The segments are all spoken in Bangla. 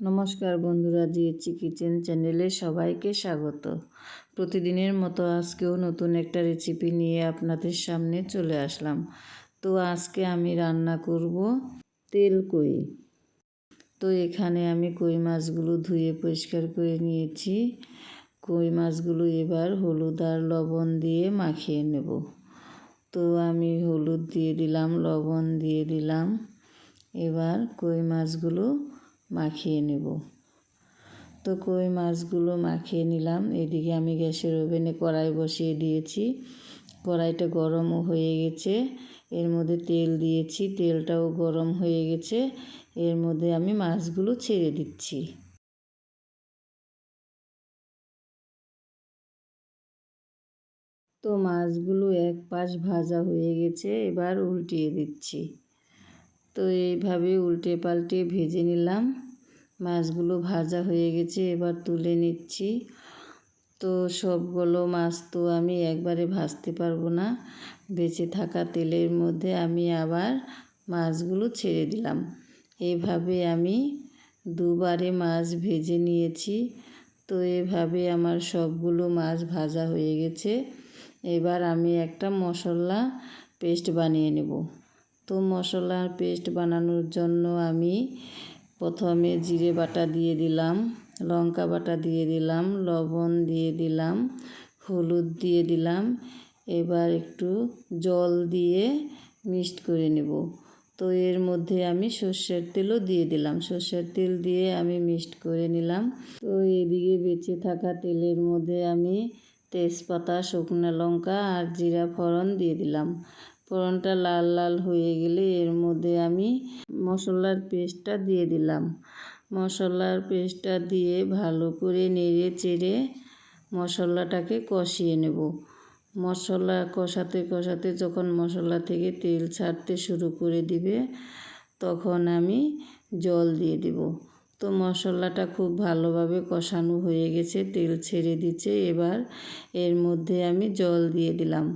নমস্কার বন্ধুরা জিএচি কিচেন চ্যানেলে সবাইকে স্বাগত। প্রতিদিনের মতো আজকেও নতুন একটা রেসিপি নিয়ে আপনাদের সামনে চলে আসলাম। তো আজকে আমি রান্না করব তেল কই। তো এখানে আমি কই মাছগুলো ধুয়ে পরিষ্কার করে নিয়েছি। কই মাছগুলো এবার হলুদ আর লবণ দিয়ে মাখিয়ে নেব। তো আমি হলুদ দিয়ে দিলাম, লবণ দিয়ে দিলাম। এবার কই মাছগুলো মাখিয়ে নেব। তো কই মাছগুলো মাখিয়ে নিলাম। এদিকে আমি গ্যাসের ওভেনে কড়াই বসিয়ে দিয়েছি। কড়াইটা গরমও হয়ে গেছে। এর মধ্যে তেল দিয়েছি। তেলটাও গরম হয়ে গেছে। এর মধ্যে আমি মাছগুলো ছেড়ে দিচ্ছি। তো মাছগুলো এক পাশ ভাজা হয়ে গেছে। এবার উল্টিয়ে দিচ্ছি। তো এইভাবে উল্টে পাল্টে ভেজে নিলাম। মাছগুলো ভাজা হয়ে গেছে, এবার তুলে নিচ্ছি। তো সবগুলো মাছ তো আমি একবারে ভাজতে পারব না। বেঁচে থাকা তেলের মধ্যে আমি আবার মাছগুলো ছেড়ে দিলাম। এভাবে আমি দুবারে মাছ ভেজে নিয়েছি। তো এভাবে আমার সবগুলো মাছ ভাজা হয়ে গেছে। এবার আমি একটা মশলা পেস্ট বানিয়ে নেব। তো মশলার পেস্ট বানানোর জন্য আমি প্রথমে জিরে বাটা দিয়ে দিলাম, লঙ্কা বাটা দিয়ে দিলাম, লবণ দিয়ে দিলাম, হলুদ দিয়ে দিলাম। এবার একটু জল দিয়ে মিক্সড করে নেব। তো এর মধ্যে আমি সর্ষের তেলও দিয়ে দিলাম। সর্ষের তেল দিয়ে আমি মিক্সড করে নিলাম। তো এদিকে বেঁচে থাকা তেলের মধ্যে আমি তেজপাতা, শুকনো লঙ্কা আর জিরা ফোড়ন দিয়ে দিলাম। ফোড়নটা লাল লাল হয়ে গেলে এর মধ্যে আমি মশলার পেস্টটা দিয়ে দিলাম। মশলার পেস্টটা দিয়ে ভালো করে নেড়ে চেড়ে মশলাটাকে কষিয়ে নেব। মশলা কষাতে কষাতে যখন মশলা থেকে তেল ছাড়তে শুরু করে দিবে, তখন আমি জল দিয়ে দেব। তো মশলাটা খুব ভালোভাবে কষানো হয়ে গেছে, তেল ছেড়ে দিচ্ছে। এবার এর মধ্যে আমি জল দিয়ে দিলাম।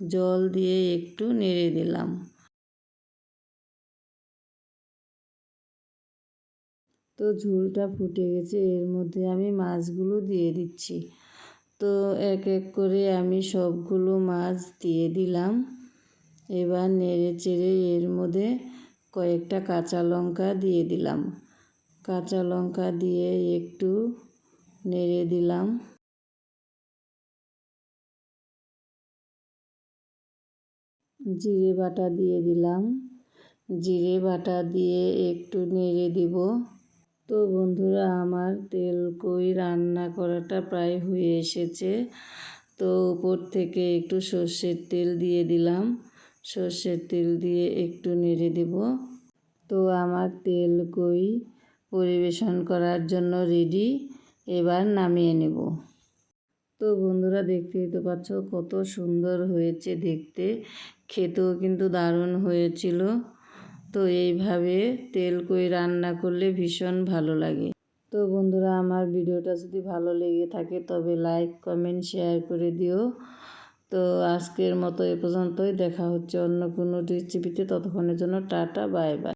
জল দিয়ে একটু নেড়ে দিলাম। তো ঝোলটা ফুটে গেছে, এর মধ্যে আমি মাছগুলো দিয়ে দিচ্ছি। তো এক এক করে আমি সবগুলো মাছ দিয়ে দিলাম। এবার নেড়ে চেড়ে এর মধ্যে কয়েকটা কাঁচা লঙ্কা দিয়ে দিলাম। কাঁচা লঙ্কা দিয়ে একটু নেড়ে দিলাম। জিরে বাটা দিয়ে দিলাম। জিরে বাটা দিয়ে একটু নেড়ে দিব। তো বন্ধুরা, আমার তেল কই রান্না করাটা প্রায় হয়ে এসেছে। তো উপর থেকে একটু সর্ষের তেল দিয়ে দিলাম। সর্ষের তেল দিয়ে একটু নেড়ে দেব। তো আমার তেল কই পরিবেশন করার জন্য রেডি এবার নামিয়ে নেব। তো বন্ধুরা দেখতেই তো পাচ্ছ কত সুন্দর হয়েছে দেখতে। খেতেও কিন্তু দারুণ হয়েছিল। তো এইভাবে তেল কই রান্না করলে ভীষণ ভালো লাগে। তো বন্ধুরা আমার ভিডিওটা যদি ভালো লেগে থাকে তবে লাইক, কমেন্ট, শেয়ার করে দিও। তো আজকের মতো এ পর্যন্তই। দেখা হচ্ছে অন্য কোনো রেসিপিতে ততক্ষণের জন্য টাটা, বাই বাই।